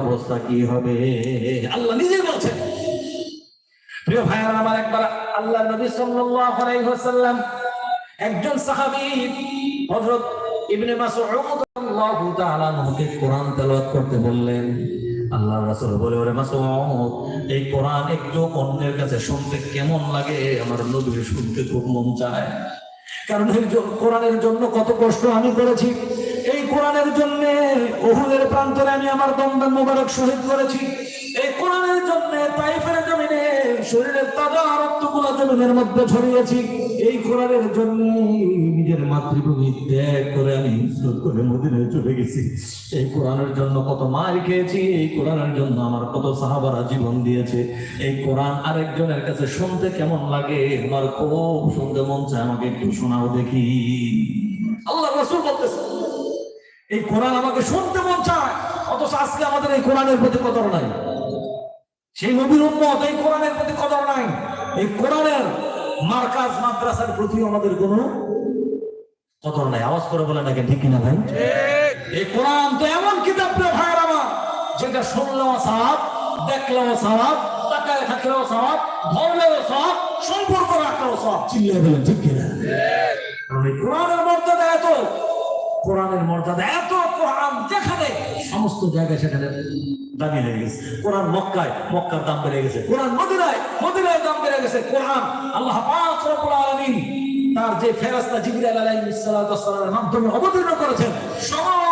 অবস্থা কি হবে? আল্লাহ নিজেই বলছেন। প্রিয় ভাইয়ার, আমার একবার আল্লাহ নবী সাল্লাল্লাহু একজন সাহাবী হযরত ইবনে তাআলা কোরআন তেলাওয়াত করতে বললেন। রাসূল বলে, ওরে এই কোরআন অন্যের কাছে শুনতে কেমন লাগে? আমার নবীর শুনতে খুব মন চায়। কারণ কোরআনের জন্য কত কষ্ট আমি করেছি। কোরআনের জন্য ওহুদের প্রান্তরে আমি আমার দমদান মোবারক শহীদ করেছি। এই কোরআনের জন্য তাইফের জমিনে শরীরের তাজা রক্তগুলো জমিনের মধ্যে ছড়িয়েছি। এই কোরআনের জন্য নিজের মাতৃভূমি ত্যাগ করে আমি হিজরত করে মদিনায় চলে গেছি। এই কোরআনের জন্য কত মার খেয়েছি, এই কোরআনের জন্য আমার কত সাহাবারা জীবন দিয়েছে। এই কোরআন আরেকজনের কাছে শুনতে কেমন লাগে, আমার খুব শুনতে মন চায়, আমাকে একটু শোনাও দেখি। এই কোরআন আমাকে শুনতে মন চায় অথচ আজকে আমাদের এই কোরআনের প্রতি কদর নাই। সেই নবীর উম্মত এই কোরআনের প্রতি কদর নাই। এই কোরআনের মার্কাজ মাদ্রাসার প্রতি আমাদের কোনো কদর নাই। আওয়াজ করে বলে নাকি ঠিক কিনা ভাই? এই কোরআন তো এমন কিতাব প্রিয় ভাইয়ের আমার যেটা শুনলেও সাহাব দেখলেও সাহাব তাকায় থাকলেও সাহাব ধরলেও সাহাব সম্পর্ক রাখলেও সাহাব চিল্লে বলেন ঠিক কিনা? কারণ এই কোরআনের মর্যাদা এত কোরআনের মর্যাদা, এত কোরআন যেখানে, সমস্ত জায়গায় সেখানে দামি হয়ে গেছে। কোরআন মক্কায়, মক্কার দাম বেড়ে গেছে। কোরআন মদিনায় মদিনায় দাম বেড়ে গেছে। কোরআন আল্লাহ পাক তার যে ফেরাস্তা জিবরাইল আলাইহিস সালাতু ওয়াস সালামের মাধ্যমে অবতীর্ণ করেছেন। সমস্ত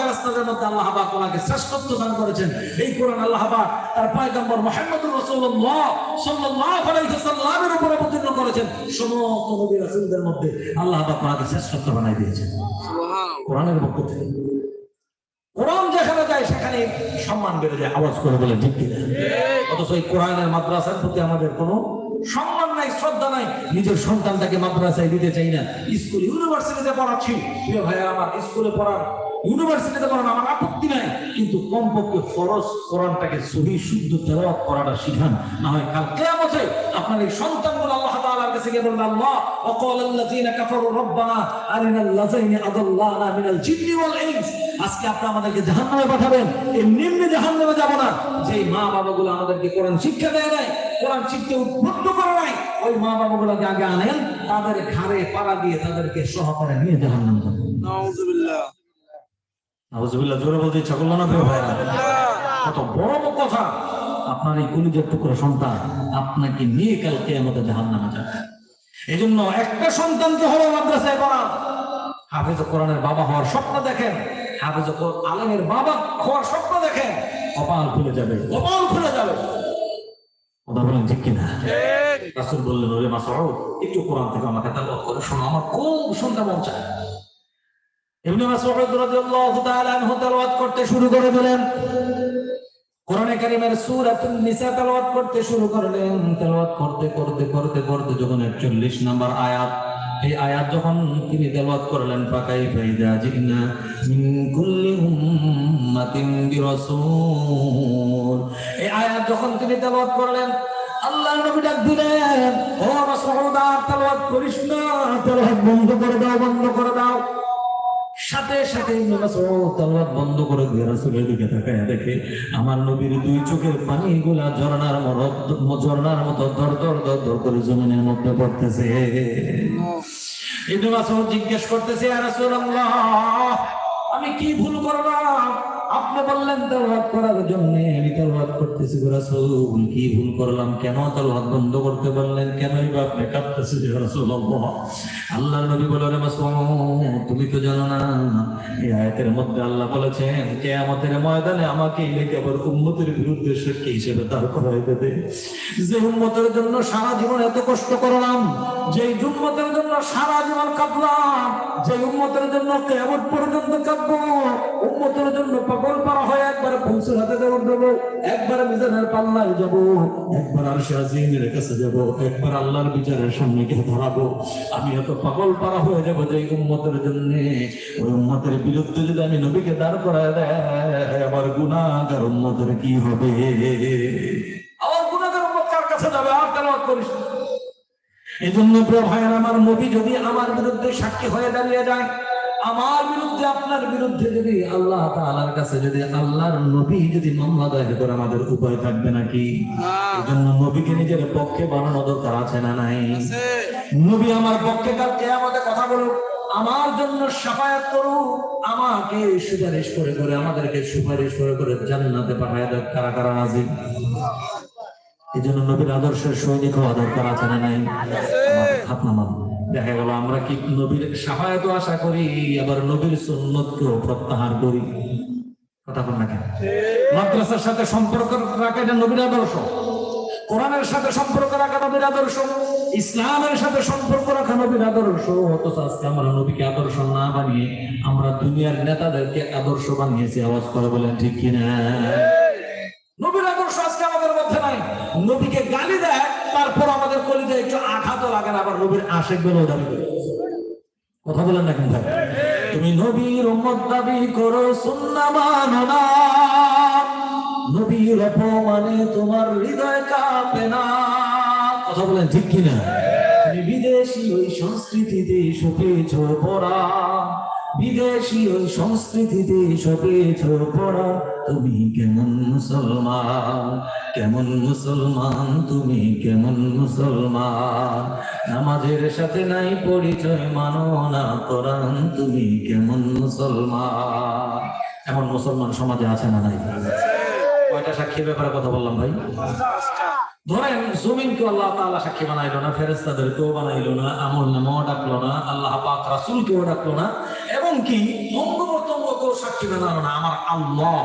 ফেরেশতাদের মধ্যে আল্লাহ পাক ওনাকে শ্রেষ্ঠত্ব দান করেছেন। এই কোরআন আল্লাহ পাক তার পয়গম্বর রাসূলুল্লাহ সাল্লাল্লাহু আলাইহি সাল্লামের উপর অবতীর্ণ করেছেন। সমস্ত নবী রাসূলদের মধ্যে আল্লাহ পাক ওনাকে শ্রেষ্ঠত্ব বানাই দিয়েছেন। কোরআনের পক্ষ থেকে। কোরআন যেখানে যায় সেখানে সম্মান বেড়ে যায়। আওয়াজ করে বলে ঠিক কিনা? অথচ এই কোরআনের মাদ্রাসার প্রতি আমাদের কোনো সম্মান নাই শ্রদ্ধা নাই। নিজের সন্তানটাকে মাদ্রাসায় দিতে চাই না। স্কুল ইউনিভার্সিটিতে পড়াচ্ছি। প্রিয় ভাইয়া আমার স্কুলে পড়ার ইউনিভার্সিটিতে পড়ানো আমার আপত্তি নাই কিন্তু কমপক্ষে ফরজ কোরআনটাকে সহি শুদ্ধ তেলাওয়াত করাটা শিখান না হয় কাল কিয়ামতে আপনার এই সন্তানগুলো আল্লাহ তাআলার কাছে গিয়ে বলবে আল্লাহ وقال الذين كفروا ربنا أرنا الذين أضلانا من الجن والإنس আজকে আপনি আমাদেরকে জাহান্নামে পাঠাবেন এমনি এমনি জাহান্নামে যাব না যে মা বাবাগুলো আমাদেরকে কোরআন শিক্ষা দেয় নাই কোরআন শিখতে উদ্বুদ্ধ করে নাই ওই মা বাবাগুলোকে আগে আনেন তাদের ঘাড়ে পাড়া দিয়ে তাদেরকে সহকারে নিয়ে জাহান্নাম যাবেন নাউজুবিল্লাহ নাউজুবিল্লাহ জোরে বলতে ইচ্ছা করল না প্রিয় ভাইরা? কত বড় কথা। আপনার এই কলিজার টুকরো সন্তান আপনাকে নিয়ে কাল কেয়ামতে জাহান্নামে যাবে। এই জন্য একটা সন্তানকে হলো মাদ্রাসায় পড়া হাফিজ কোরআনের বাবা হওয়ার স্বপ্ন দেখেন। হাফিজ আলমের বাবা হওয়ার স্বপ্ন দেখেন। কপাল খুলে যাবে কপাল খুলে যাবে। কথা বলেন ঠিক কিনা? ঠিক। রাসূল বললেন ওরে মাসউদ একটু কোরআন থেকে আমাকে করে শোনো আমার খুব শুনতে মন চায়। ইবনে মাসউদ রাদিয়াল্লাহু তাআলা আনহু তেলাওয়াত করতে শুরু করে দিলেন। কোরআনে কারীমের সূরাতুন নিসা তেলাওয়াত করতে শুরু করলেন। তেলাওয়াত করতে করতে করতে করতে যখন 41 নাম্বার আয়াত, এই আয়াত যখন তিনি তেলাওয়াত করলেন, ফাকাই ফাইদা জিনা মিন কুল্লি উম্মাতিন বিরাসূল। এই আয়াত যখন তিনি তেলাওয়াত করলেন, আল্লাহ নবী ডাক দিলেন, ও মাসউদ, আর তেলাওয়াত করিস না। তেলাওয়াত বন্ধ করে দাও, বন্ধ করে দাও। সাথে সাথে তলবাদ বন্ধ করে দিয়ে দিকে তাকায় দেখে, আমার নবীর দুই চোখের পানি গুলা ঝর্ণার মতো ঝর্ণার মতো দর দর দর দর করে জমিনের মধ্যে পড়তেছে। জিজ্ঞেস করতেছে আমি কি ভুল করলাম? আপনি বললেন তেলাওয়াত করার জন্য, আমি তেলাওয়াত করতেছি রাসূল, কি ভুল করলাম, কেন তেলাওয়াত বন্ধ করতে বললেন কেনই বা আপনি কাঁদতেছেন ইয়া রাসূলুল্লাহ? আল্লাহর নবী বলে রে তুমি তো জানো না, এই আয়াতের মধ্যে আল্লাহ বলেছেন, কিয়ামতের ময়দানে আমাকে লেগে আবার উম্মতের বিরুদ্ধে সাক্ষী হিসেবে দাঁড় করাই দেবে। যে উম্মতের জন্য সারা জীবন এত কষ্ট করলাম যে উম্মতের জন্য সারা জীবন কাঁদলাম যে উম্মতের জন্য কেমন পর্যন্ত কাঁদবো, উম্মতের জন্য পাগল পারা হয়ে একবার পৌঁছে হাতে দৌড় দেবো একবার মিজানের পাল্লায় যাব, একবার আর শাহিনের কাছে যাব, একবার আল্লাহর বিচারের সামনে গিয়ে ধরাবো আমি এত পাগল পারা হয়ে যাব যে উম্মতের জন্য। ওই উম্মতের বিরুদ্ধে যদি আমি নবীকে দাঁড় করায় দেয়, আমার গুণাগার উম্মতের কি হবে? আমার গুণাগার উম্মত কার কাছে যাবে? আর তেলাওয়াত করিস এই জন্য প্রিয় আমার নবী যদি আমার বিরুদ্ধে সাক্ষী হয়ে দাঁড়িয়ে যায় আমার বিরুদ্ধে আপনার বিরুদ্ধে যদি আল্লাহ তাআলার কাছে যদি আল্লাহর নবী যদি মামলা দায়ের করে আমাদের উপায় থাকবে নাকি? এই জন্য নবীকে নিজের পক্ষে বানানো দরকার আছে না নাই? নবী আমার পক্ষে কালকে আমাদের কথা বলুক? আমার জন্য সাফায়াত করুক। আমাকে সুপারিশ করে করে আমাদেরকে সুপারিশ করে করে জান্নাতে পাঠায় দেয় কারা কারা রাজি এই জন্য নবীর আদর্শের সৈনিক হওয়া দরকার আছে না নাই? আমার হাত নামান দেখা গেল, আমরা কি নবীর সাফায়াত আশা করি, আবার নবীর সুন্নতকেও প্রত্যাহার করি? কথা বল না কেন? মাদ্রাসার সাথে সম্পর্ক রাখা এটা নবীর আদর্শ। কোরআনের সাথে সম্পর্ক রাখা নবীর আদর্শ। ইসলামের সাথে সম্পর্ক রাখা নবীর আদর্শ। অথচ আজকে আমরা নবীকে আদর্শ না বানিয়ে আমরা দুনিয়ার নেতাদেরকে আদর্শ বানিয়েছি। আওয়াজ করে বলেন, ঠিক কিনা নবীর আদর্শ আজকে আমাদের মধ্যে নাই নবীকে গালি দেয় তারপর আমাদের কলিতে একটু আঘাতও লাগে না আবার নবীর আশেক বলেও দাবি। করে কথা বলেন না কিন্তু তুমি নবীর উম্মত দাবি করো, সুন্না মানো না। নবীর অপমানে তোমার হৃদয় কাঁপে না। কথা বলেন ঠিক কিনা? তুমি বিদেশি ওই সংস্কৃতিতে শুকেছ পড়া। বিদেশি ওই সংস্কৃতিতে সপেছ পড়া। তুমি কেমন মুসলমান? কেমন মুসলমান? তুমি কেমন মুসলমান? নামাজের সাথে নাই পরিচয়, মানো না কোরআন। তুমি কেমন মুসলমান? এমন মুসলমান সমাজে আছে না নাই? কয়টা সাক্ষীর ব্যাপারে কথা বললাম ভাই? ধরেন, জমিনকে আল্লাহ তাআলা সাক্ষী বানাইলো না ফেরেস্তাদেরকেও বানাইলো না, আমল নামাও ডাকলো না, আল্লাহ পাক রাসূলকেও ডাকলো না এবং কি অঙ্গ প্রত্যঙ্গকেও সাক্ষী বানালো না। আমার আল্লাহ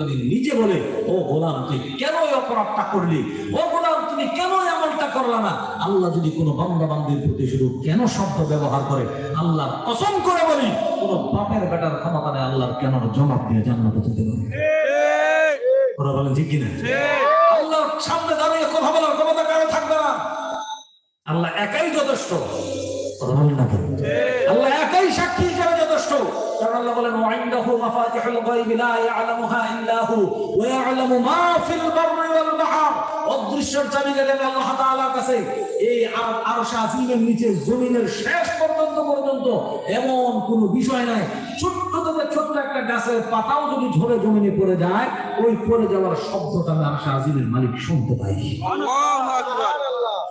যদি নিজে বলে, ও গোলাম, তুই কেন এই অপরাধটা করলি? ও গোলাম, তুমি কেন এই আমলটা করলা না? আল্লাহ যদি কোনো বান্দা বান্দির প্রতি শুধু কেন শব্দ ব্যবহার করে আল্লাহ কসম করে বলি, কোন বাপের বেটার ক্ষমতা নেই আল্লাহর কেন জবাব দিয়ে জান্নাতে যেতে পারে। ওরা বলেন, ঠিক কিনা? আল্লাহর সামনে দাঁড়িয়ে কথা বলার ক্ষমতা কারও থাকবে না। আল্লাহ একাই যথেষ্ট। কথা বলেন, না কেন? আল্লাহ একাই সাক্ষী হিসেবে যথেষ্ট কারণ আল্লাহ বলেন ওয়াইন্দাহু মাফাতিহুল গায়বি লা ইয়ালামুহা ইল্লা হু ওয়া ইয়ালামু মা ফিল বাররি ওয়াল বাহর। অদৃশ্যের আল্লাহ তাআলার কাছে এই আরশ আজিমের নিচে জমিনের শেষ পর্যন্ত পর্যন্ত এমন কোনো বিষয় নাই। ছোট্ট থেকে ছোট্ট একটা গাছের পাতাও যদি ঝরে জমিনে পড়ে যায় ওই পড়ে যাওয়ার শব্দটা আমি আরশ আজিমের মালিক শুনতে পাই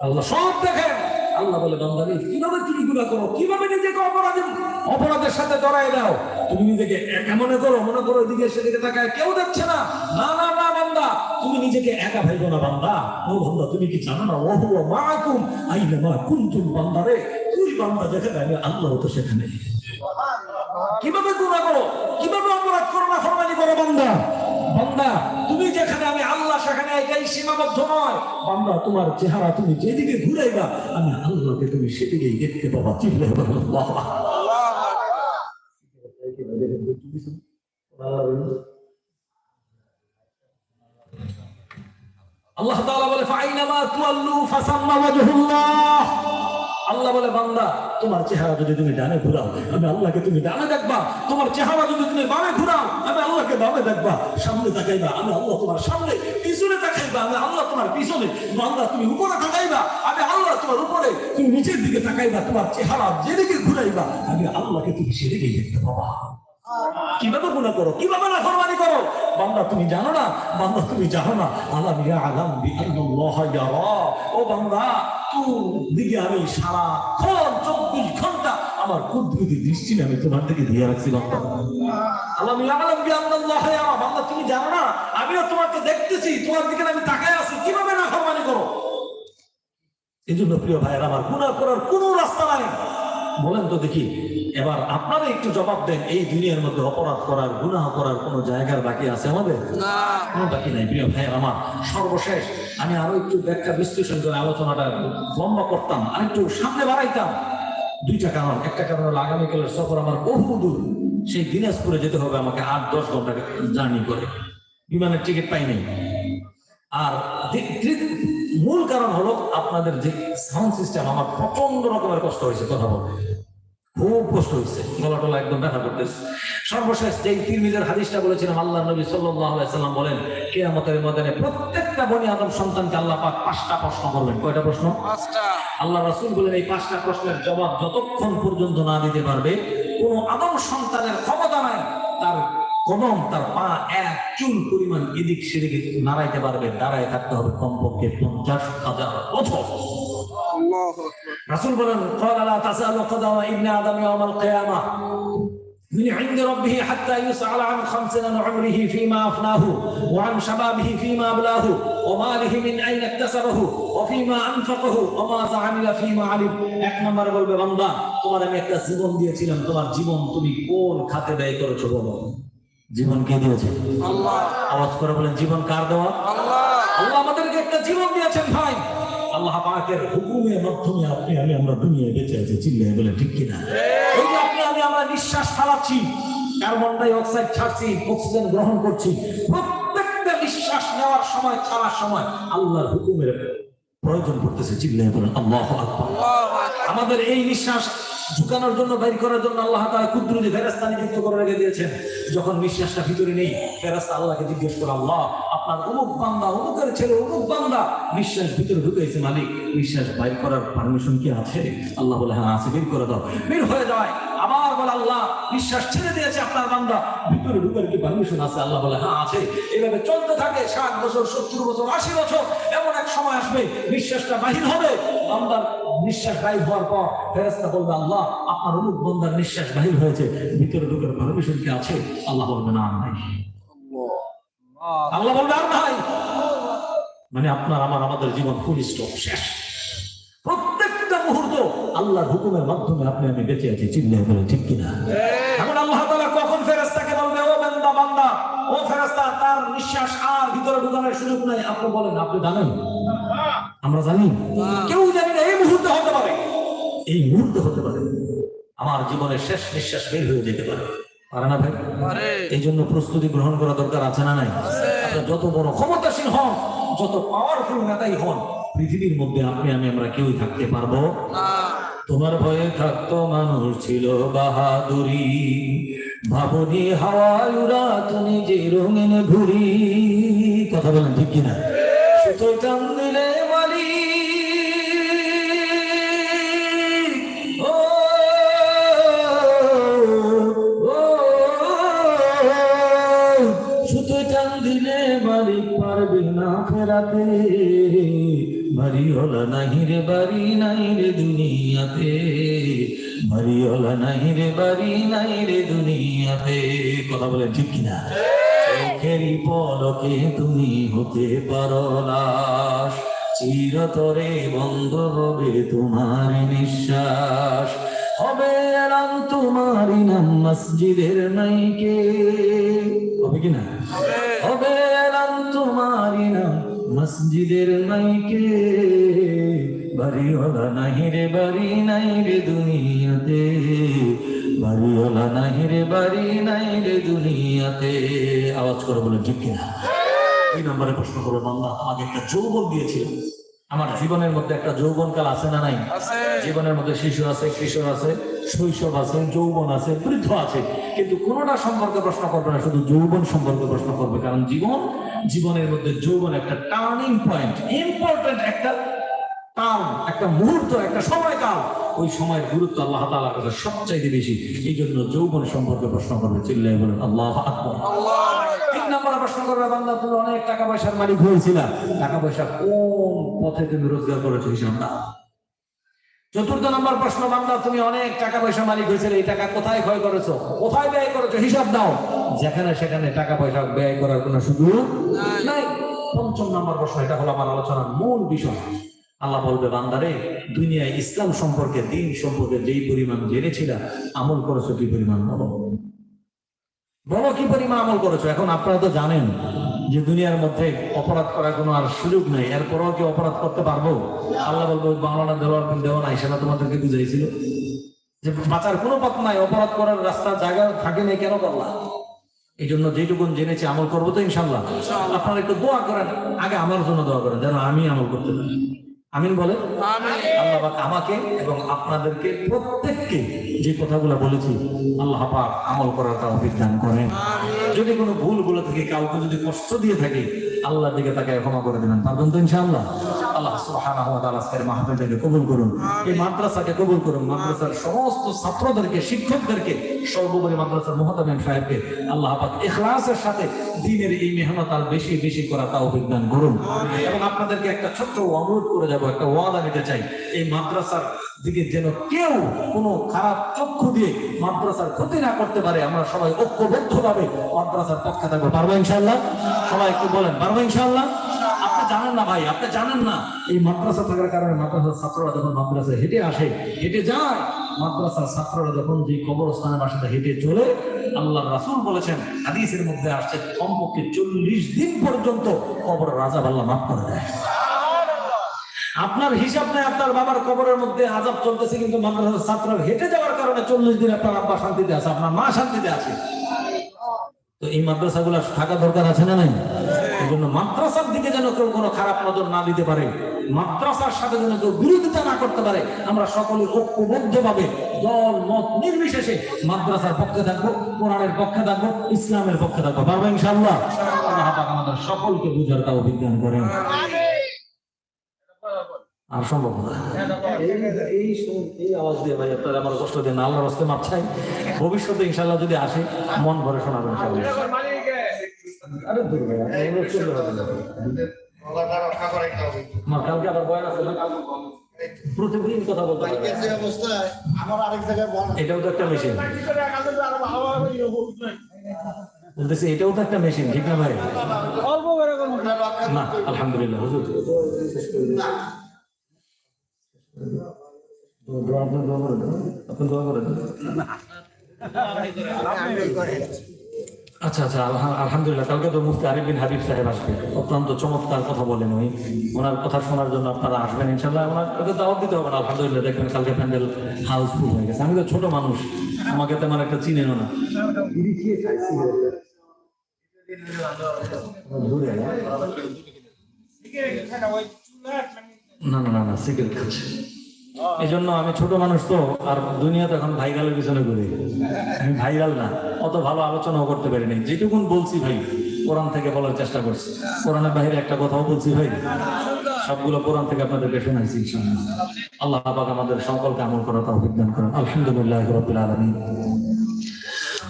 আল্লাহ সব দেখেন। আল্লাহ বলে বান্দারে কীভাবে তুমি গুণা করো? কীভাবে নিজেকে অপরাধী অপরাধের সাথে জড়াই দাও। তুমি নিজেকে একা মনে করো মনে করো এদিকে সেদিকে তাকায় কেউ দেখছে না। না না না বান্দা তুমি নিজেকে একা ভাইবো না বান্দা। ও বান্দা তুমি কি জানো না? ও হুয়া মাআকুম আইনা মা কুনতুম বান্দারে তুই বান্দা যেখানে আমি আল্লাহ তো সেখানে। কীভাবে গুণা করো? কীভাবে অপরাধ করো না ফরমানি করো বান্দা। বান্দা, তুমি যেখানে, আমি আল্লাহ, সেখানে একাই সীমাবদ্ধ নয়। বান্দা, তোমার চেহারা তুমি যেদিকে ঘুরাইবা, আমি আল্লাহকে তুমি সেদিকেই দেখতে পাবা। চিল্লে আল্লাহ তাআলা বলে, ফাইনামা তুয়াল্লু ফাসাম্মা ওয়াজহুল্লাহ। আল্লাহ বলে, বান্দা, তোমার চেহারা যদি তুমি ডানে ঘুরাও, আমি আল্লাহকে তুমি ডানে দেখবা। তোমার চেহারা যদি তুমি বামে ঘুরাও, আমি আল্লাহকে বামে দেখবা। সামনে তাকাইবা, আমি আল্লাহ তোমার সামনে, পিছনে তাকাইবা, আমি আল্লাহ তোমার পিছনে। বান্দা, তুমি উপরে তাকাইবা, আমি আল্লাহ তোমার উপরে। তুমি নিচের দিকে তাকাইবা, তোমার চেহারা যেদিকে ঘুরাইবা, আমি আল্লাহকে তুমি সেদিকেই দেখতে পাবা। কীভাবে গুণা করো? কীভাবে না ফরমানি করো? বান্দা, তুমি জানো না? বান্দা, তুমি জানো না? আলাম ইয়া আলাম বিআন্নাল্লাহ ইয়ারা। ও বান্দা দিকে চব্বিশ ঘণ্টা আমার আমি তোমার থেকে বান্দা, তুমি জানো না? আমিও তোমাকে দেখতেছি, তোমার দিকে আমি আছি। কীভাবে না করো? এই জন্য প্রিয় ভাইয়ের, আমার গুণা করার কোনো রাস্তা নাই। বলেন তো দেখি। এবার আপনারা একটু জবাব দেন এই দুনিয়ার মধ্যে অপরাধ করার গুনাহ করার কোনো জায়গার বাকি আছে আমাদের? কোনো বাকি নাই প্রিয় ভাই আমার। সর্বশেষ আমি আরও একটু ব্যাখ্যা বিশ্লেষণ করে আলোচনাটা লম্বা করতাম আর একটু সামনে বাড়াইতাম। দুইটা কারণ একটা কারণ হলো আগামীকালের সফর আমার বহু দূর। সেই দিনাজপুরে যেতে হবে আমাকে আট দশ ঘণ্টা জার্নি করে। বিমানের টিকিট পাই নাই। আর মূল কারণ হলো আপনাদের যে সাউন্ড সিস্টেম আমার প্রচণ্ড রকমের কষ্ট হয়েছে কথা বলতে। খুব কষ্ট হচ্ছে গলা টলা একদম ব্যথা করতেছে। সর্বশেষ যেই তিরমিজের হাদিসটা বলেছিলাম আল্লাহ নবী সাল্লাম বলেন কিয়ামতের ময়দানে প্রত্যেকটা বনি আদম সন্তানকে আল্লাহ পাক পাঁচটা প্রশ্ন করবেন। কয়টা প্রশ্ন? আল্লাহ রাসূল বলেন এই পাঁচটা প্রশ্নের জবাব যতক্ষণ পর্যন্ত না দিতে পারবে কোন আদম সন্তানের ক্ষমতা নাই। কদম তার পা এক চুল পরিমাণ এদিক সেদিকে নাড়াইতে পারবে দাঁড়ায় থাকতে হবে কমপক্ষে পঞ্চাশ হাজার বছর আল্লাহ আকবার রাসূল বলেন قال لا تسألوا قدم ابن آدم يوم القيامة من عند ربه حتى يسأل عن خمس من عمره فيما أفناه وعن شبابه فيما أبلاه وماله من أين اكتسبه وفيما أنفقه وماذا عمل فيما علم এক নম্বর বলবে বান্দা তোমার আমি একটা জীবন দিয়েছিলাম তোমার জীবন তুমি কোন খাতে ব্যয় করেছো বলো জীবন কে দিয়েছে? আওয়াজ করে বলেন জীবন কার দেওয়া? আল্লাহ। আল্লাহ আমাদেরকে একটা জীবন দিয়েছেন ভাই। আল্লাহ পাকের হুকুমের মাধ্যমে আপনি আমি আমরা দুনিয়ায় বেঁচে আছি চিল্লায় বলে ঠিক কিনা? এই যে আপনি আমি আমরা নিঃশ্বাস ফালাচ্ছি কার্বন ডাই অক্সাইড ছাড়ছি অক্সিজেন গ্রহণ করছি প্রত্যেকটা নিঃশ্বাস নেওয়ার সময় ছাড়ার সময় আল্লাহর হুকুমের প্রয়োজন পড়তেছে বলেন আল্লাহ আকবার। আল্লাহ আকবার আমাদের এই নিঃশ্বাস ঝুঁকানোর জন্য, বাইর করার জন্য আল্লাহ তাআলা কুদরতি ফেরেশতা নিযুক্ত করে রেখে দিয়েছেন। যখন নিঃশ্বাসটা ভিতরে নেই, ফেরেশতা আল্লাহকে জিজ্ঞেস করে, আল্লাহ, আপনার অমুক বান্দা, অমুকের ছেলে, অমুক বান্দা। নিঃশ্বাস ভিতরে ঢুকেছে মালিক। নিঃশ্বাস বাইর করার পারমিশন কি আছে? আল্লাহ বলে হ্যাঁ আছে, বের করে দাও। বের হয়ে যায়। আবার বলে, আল্লাহ, নিঃশ্বাস ছেড়ে দিয়েছে আপনার বান্দা। ভিতরে ঢুকার কি পারমিশন আছে? আল্লাহ বলে হ্যাঁ আছে। এভাবে চলতে থাকে ষাট বছর, সত্তর বছর, আশি বছর। এমন এক সময় আসবে, নিঃশ্বাসটা বাহির হবে। বান্দার নিঃশ্বাস বাহির হওয়ার পর ফেরেস্তা বলবে আল্লাহ আপনার অমুক বন্দার নিঃশ্বাস বাহির হয়েছে। ভিতরে ঢুকার পারমিশন কি আছে? আল্লাহ বলবে না নাই। আল্লাহ বলবে আর নাই। মানে আপনার আমার আমাদের জীবন ফুল স্টপ শেষ। প্রত্যেকটা মুহূর্ত আল্লাহর হুকুমের মাধ্যমে আপনি আমি বেঁচে আছি চিল্লাই বলে ঠিক কিনা? এখন আল্লাহ তাআলা কখন ফেরেশতাকে বলবে ও বান্দা বান্দা ও ফেরেশতা তার নিঃশ্বাস আর ভিতরে ঢোকানোর সুযোগ নাই। আপনি বলেন আপনি জানেন? আমরা জানি। কেউ মুহূর্তে হতে পারে। এই মুহূর্তে হতে পারে। আমার জীবনের শেষ নিঃশ্বাস বের হয়ে যেতে পারে। পারে না ভাই? এই জন্য প্রস্তুতি গ্রহণ করা দরকার আছে না নাই? যত বড় ক্ষমতাসীন হন যত পাওয়ারফুল নেতাই হন পৃথিবীর মধ্যে আপনি আমি আমরা কেউই থাকতে পারব? তোমার ভয়ে থাকতো মানুষ ছিল বাহাদুরি। ভাবনি হাওয়ায় উড়া তুমি যে রঙিন ঘুরি কথা বলেন ঠিক কিনা? সুতোয় টান ফেরাতে বাড়িওয়ালা নাহি রে বাড়ি নাই রে দুনিয়াতে। বাড়িওয়ালা নাহি রে বাড়ি নাই রে দুনিয়াতে। কথা বলে ঠিক কিনা? চোখেরই পলকে তুমি হতে পারো লাশ চিরতরে বন্ধ হবে তোমার নিঃশ্বাস। হবে এলাম তোমারই নাম মসজিদের নাইকে হবে কিনা? হবে। এলাম তোমারই নাম মসজিদের মাইকে বাড়িওয়ালা নাহি রে বাড়ি নাই রে দুনিয়াতে বাড়িওয়ালা নাহি রে বাড়ি নাই রে দুনিয়াতে। আওয়াজ করে বলে ঠিক কিনা? এই নম্বরে প্রশ্ন করব বাংলা আমাকে একটা যৌবন দিয়েছিল। আমার জীবনের মধ্যে একটা যৌবন কাল আছে না নাই? জীবনের মধ্যে শিশু আছে কিশোর আছে শৈশব আছে যৌবন আছে বৃদ্ধ আছে। কিন্তু কোনোটা সম্পর্কে প্রশ্ন করবে না শুধু যৌবন সম্পর্কে প্রশ্ন করবে কারণ জীবন জীবনের মধ্যে যৌবন একটা টার্নিং পয়েন্ট ইম্পর্টেন্ট একটা টার্ম একটা মুহূর্ত, একটা সময়কাল। ওই সময়ের গুরুত্ব আল্লাহ তাআলার কাছে সবচাইতে বেশি। এই জন্য যৌবন সম্পর্কে প্রশ্ন করবে চিল্লাই বলেন, আল্লাহ নম্বরে প্রশ্ন করবে, বান্দা তুমি অনেক টাকা পয়সার মালিক হয়েছিলা। টাকা পয়সা কোন পথে তুমি রোজগার করেছ হিসাব না চতুর্থ নম্বর প্রশ্ন বান্দা তুমি অনেক টাকা পয়সা মালিক হয়েছিল এই টাকা কোথায় ক্ষয় করেছ? কোথায় ব্যয় করেছ? হিসাব দাও। যেখানে সেখানে টাকা পয়সা ব্যয় করার কোনো সুযোগ নাই। পঞ্চম নম্বর প্রশ্ন এটা হলো আমার আলোচনার মূল বিষয়। আল্লাহ বলবে বান্দারে দুনিয়ায় ইসলাম সম্পর্কে দিন সম্পর্কে যেই পরিমাণ জেনেছিলা আমল করেছ কি পরিমাণ বলো? বলো কি পরিমাণ আমল করেছ? এখন আপনারা তো জানেন যে দুনিয়ার মধ্যে অপরাধ করার কোনো আর সুযোগ নেই এরপরও কি অপরাধ করতে পারব? আল্লাহ বলব বাংলা দেওয়ার দেওয়া নাই সেটা তোমাদেরকে বুঝাইছিল। যে বাঁচার কোনো পথ নাই অপরাধ করার রাস্তা জায়গা থাকে নাই কেন করলা? এই জন্য যেটুকুন জেনেছি আমল করব তো ইনশাল্লাহ আপনারা একটু দোয়া করেন আগে আমার জন্য দোয়া করেন যেন আমি আমল করতে পারি। আমিন বলে আল্লাহ আমাকে এবং আপনাদেরকে প্রত্যেককে যে কথাগুলো বলেছি আল্লাহ পাক আমল করার তাও বিজ্ঞান করেন। যদি কোনো ভুল বলে থাকে, কাউকে যদি কষ্ট দিয়ে থাকে, আল্লাহর দিকে তাকে ক্ষমা করে দেবেন। পারবেন তো ইনশাআল্লাহ? আল্লাহ সুবহানাহু ওয়া তাআলা আজকের মাহফিলটাকে কবুল করুন। এই মাদ্রাসাকে কবুল করুন। মাদ্রাসার সমস্ত ছাত্রদেরকে শিক্ষকদেরকে সর্বোপরি মাদ্রাসার মুহতামিম সাহেবকে আল্লাহ পাক ইখলাসের সাথে দিনের এই মেহনত আর বেশি বেশি করা তাও বিজ্ঞান করুন। এবং আপনাদেরকে একটা ছোট্ট অনুরোধ করে যাব একটা ওয়াদা নিতে চাই। এই মাদ্রাসার দিকে যেন কেউ কোনো খারাপ চক্ষু দিয়ে মাদ্রাসার ক্ষতি না করতে পারে আমরা সবাই ঐক্যবদ্ধ ভাবে মাদ্রাসার পক্ষে থাকব। পারব ইনশাল্লাহ সবাই একটু বলেন পারব ইনশাল্লাহ জানেন না ভাই, আপনি জানেন না। এই মাদ্রাসা থাকার কারণে মাদ্রাসার ছাত্ররা যখন মাদ্রাসায় হেঁটে আসে, হেঁটে যায়, মাদ্রাসার ছাত্ররা যখন যে কবরস্থানের বাসাতে হেঁটে চলে আল্লাহ রাসুল বলেছেন, হাদিসের মধ্যে আসছে, কমপক্ষে চল্লিশ দিন পর্যন্ত কবর রাজা আল্লাহ মাফ করে দেয়। আপনার হিসাব নেই, আপনার বাবার কবরের মধ্যে আজাব চলতেছে, কিন্তু মাদ্রাসার ছাত্র হেঁটে যাওয়ার কারণে চল্লিশ দিন আপনার আব্বা শান্তিতে আছে, আপনার মা শান্তিতে আছে। তো এই মাদ্রাসাগুলো থাকা দরকার আছে না নাই? এই জন্য মাদ্রাসার দিকে যেন কেউ কোনো খারাপ নজর না দিতে পারে মাদ্রাসার সাথে যেন কেউ বিরোধিতা না করতে পারে আমরা সকলে ঐক্যবদ্ধ ভাবে দল মত নির্বিশেষে মাদ্রাসার পক্ষে থাকব কোরআনের পক্ষে থাকব ইসলামের পক্ষে থাকব। পারব ইনশাআল্লাহ? আল্লাহ পাক আমাদের সকলকে বুঝার তাও বিজ্ঞান করেন। আর সম্ভব না। এই- এই আওয়াজ দিয়ে ভাই আপনারা আমার কষ্ট দিয়ে না আল্লাহর হস্তে মাপ চাই। ভবিষ্যতে ইনশাল্লাহ যদি আসে মন ভরে শোনাবেন ইনশাল্লাহ আরে দূর ভাই আপনি এগুলো চলতে হবে না। আমার কালকে আবার বয়ান আছে না? প্রতিদিন কথা বলতে আমার আরেক জায়গায় এটাও তো একটা মেশিন বলতেছি এটাও তো একটা মেশিন ঠিক না ভাই? অল্প না আলহামদুলিল্লাহ হুজুর। দোয়া আপনি দোয়া আচ্ছা আচ্ছা আলহামদুলিল্লাহ। কালকে তো মুফতি আরিফ বিন হাবিব সাহেব আসবে। অত্যন্ত চমৎকার কথা বলেন উনি। ওনার কথা শোনার জন্য আপনারা আসবেন ইনশাল্লাহ ওনার ওকে দাওয়াত দিতে হবে না আলহামদুলিল্লাহ। দেখবেন কালকে প্যান্ডেল হাউসফুল হয়ে গেছে। আমি তো ছোট মানুষ আমাকে তেমন একটা চিনেনও না। দূরে না? না না না না সিগারেট খাচ্ছে এই জন্য আমি ছোট মানুষ তো আর দুনিয়াতে এখন ভাইরালের পিছনে ঘুরি আমি ভাইরাল না অত ভালো আলোচনাও করতে পারিনি যেটুকুন বলছি ভাই কোরআন থেকে বলার চেষ্টা করছি কোরআনের বাইরে একটা কথাও বলছি ভাই সবগুলো কোরআন থেকে আপনাদেরকে শোনাইছি ইনশাআল্লাহ। আল্লাহ পাক আমাদের সকলকে আমল করা তাও বিজ্ঞান করেন আলহামদুলিল্লাহ রবিল আলমী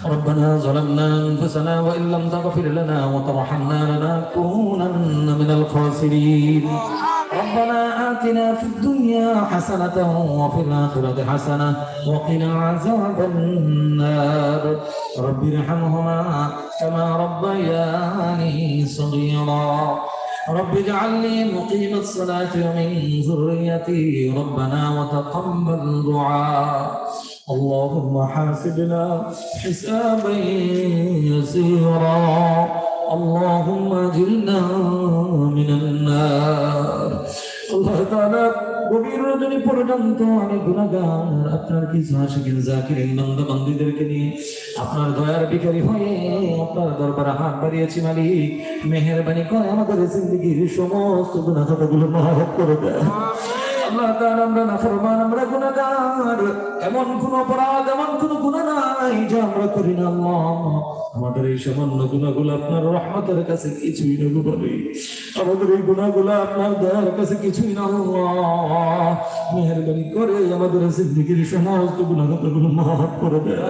ربنا ظلمنا انفسنا وان لم تغفر لنا وترحمنا لنكونن من الخاسرين ربنا آتنا في الدنيا حسنة وفي الآخرة حسنة وقنا عذاب النار. رب ارحمهما كما ربياني صغيرا. رب اجعلني مقيم الصلاة ومن ذريتي ربنا وتقبل دعاء. اللهم حاسبنا حسابا يسيرا. اللهم اجرنا من النار. আল্লাহ তাআলা গভীর আপনার কিছু আশিকিন জাকিরিন নিয়ে আপনার দয়ার হয়ে আপনার দরবারে হাত বাড়িয়েছি মালিক। মেহেরবানি করে আমাদের জিন্দগির সমস্ত গুনাহ খাতাগুলো মাফ করে দেয় আল্লাহ তাআলা আমরা নাফরমান আমরা গুনাহগার। এমন কোন অপরাধ এমন কোন গুনাহ নাই যে আমরা করি না আল্লাহ। আমাদের এই সামান্য গুণাগুলো আপনার রহমতের কাছে কিছুই না বলি আমাদের এই গুণাগুলো আপনার দয়ার কাছে কিছুই না আল্লাহ। মেহরবানি করে আমাদের জিন্দগির সমস্ত গুণাগুলো মাফ করে দেয়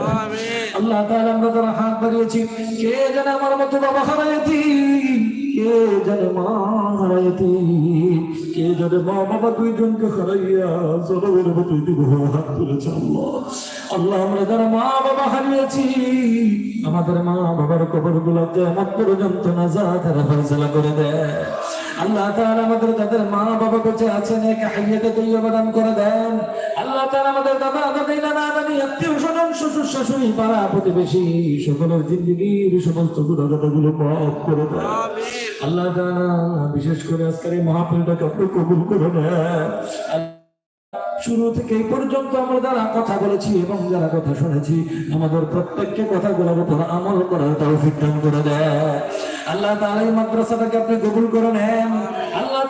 আল্লাহ তাআলা আমরা তারা হাত বাড়িয়েছি কে জানে আমার মতো বাবা হারাইতি মা কে আল্লাহ। আমাদের মা বাবার কবর গুলাতে আমার পর্যন্ত না যা তারা ফয়সালা করে দেয়। আল্লাহ তাআলা আমাদের যাদের মা বাবা বেঁচে আছেন, এক হাইয়াতে তৈয়বা দান করে দেন। আল্লাহ তাআলা আমাদের দাদা, দাদি, নানা, নানি, আত্মীয় স্বজন, শ্বশুর শাশুড়ি, পাড়া প্রতিবেশী, সকলের জিন্দগির সমস্ত গুণাগুলো মাফ করে দেন আল্লাহ বিশেষ করে এই আপনি কবুল করে শুরু থেকে এই পর্যন্ত আমরা যারা কথা বলেছি এবং যারা কথা শুনেছি, আমাদের প্রত্যেককে কথাগুলোর উপর আমল করার তৌফিক দান করে দেয়। আল্লাহ তাআলা এই মাদ্রাসাটাকে আপনি কবুল করে নেন আল্লাহ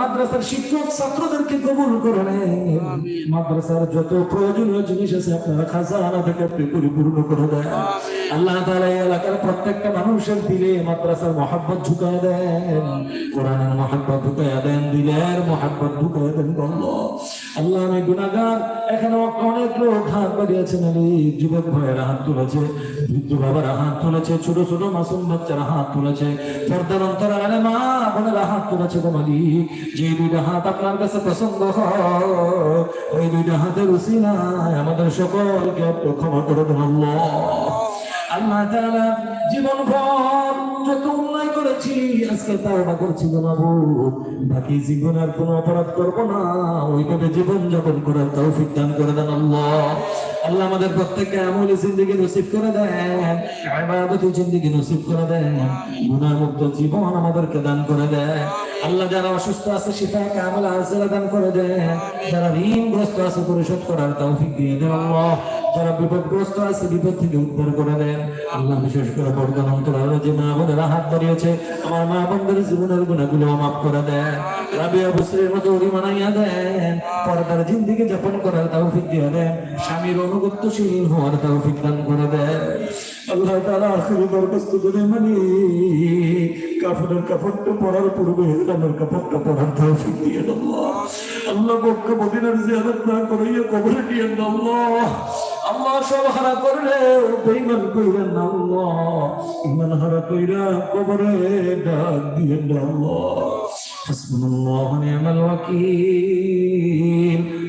মাদ্রাসার শিক্ষক ছাত্রদেরকে কবুল করে নেন মাদ্রাসার যত প্রয়োজনীয় জিনিস আছে আপনারা খাজানা থেকে আপনি পরিপূর্ণ করে দেন। আল্লাহ এই এলাকার প্রত্যেকটা মানুষের দিলে মাদ্রাসার মহাব্বত ঢুকায় দেন, কোরআনের মহাব্বত ঢুকায় দেন, দিলের মহাব্বত ঢুকায় দেন আল্লাহ আল্লাহ আমি গুনাহগার। এখানে অনেক লোক হাত বাড়িয়েছেন আলী যুবক ভাইয়েরা হাত তুলেছে, বৃদ্ধ বাবারা হাত তুলেছে, ছোট ছোট মাসুম বাচ্চারা হাত তুলেছে, পর্দার অন্তর আলে মা বোনেরা হাত তুলেছে গো মালিক, যে দুইটা হাত আপনার কাছে পছন্দ হয়, ওই দুইটা হাতের উসিলায় আমাদের সকলকে ক্ষমা করে দেন আল্লাহ। আল্লাহ দান করে করে করে মুক্ত জীবন আমাদেরকে দান করে দেন। আল্লাহ যারা অসুস্থ আছে শিফা কামল দান করে দেন। যারা ঋণগ্রস্ত আছে, পরিশোধ করার তৌফিক দিয়ে দেন আল্লাহ। যারা বিপদগ্রস্ত আছে, বিপদ থেকে উদ্ধার করে দেন। আল্লাহ বিশেষ করে বর্ধন অন্তরালে যে মা বোনেরা হাত বাড়িয়েছে, আমার মা বোনদের জীবনের গুণাগুলো মাফ করে দেন। রাবিয়া বসরির মতো উড়ি মানাইয়া দেন। পর্দার জিন্দিগি যাপন করার তৌফিক দিয়ে দেন। স্বামীর অনুগত্যশীল হওয়ার তৌফিক দান করে দেন। আল্লাহ তাআলা আখিরি দরখাস্ত করে মানে। কাফনের কাপড়টা পরার পূর্বে ইসলামের কাপড়টা পরার তৌফিক দিয়ে দেন আল্লাহ। আল্লাহ মদিনার জিয়ারত না করাইয়া কবরে নিয়ে দেন আল্লাহ। আল্লাহ সব হারা করলে বেঈমান কইরেন না আল্লাহ ইমান হারা কইরা কবরে ডাক দিয়ে দেন আল্লাহ حسبنا الله ونعم الوكيل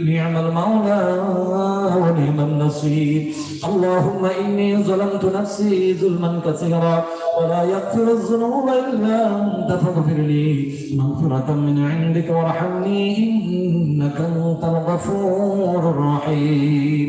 نعم المولى ونعم النصير اللهم إني ظلمت نفسي ظلما كثيرا ولا يغفر الذنوب إلا أنت فاغفر لي مغفرة من عندك وارحمني إنك أنت الغفور الرحيم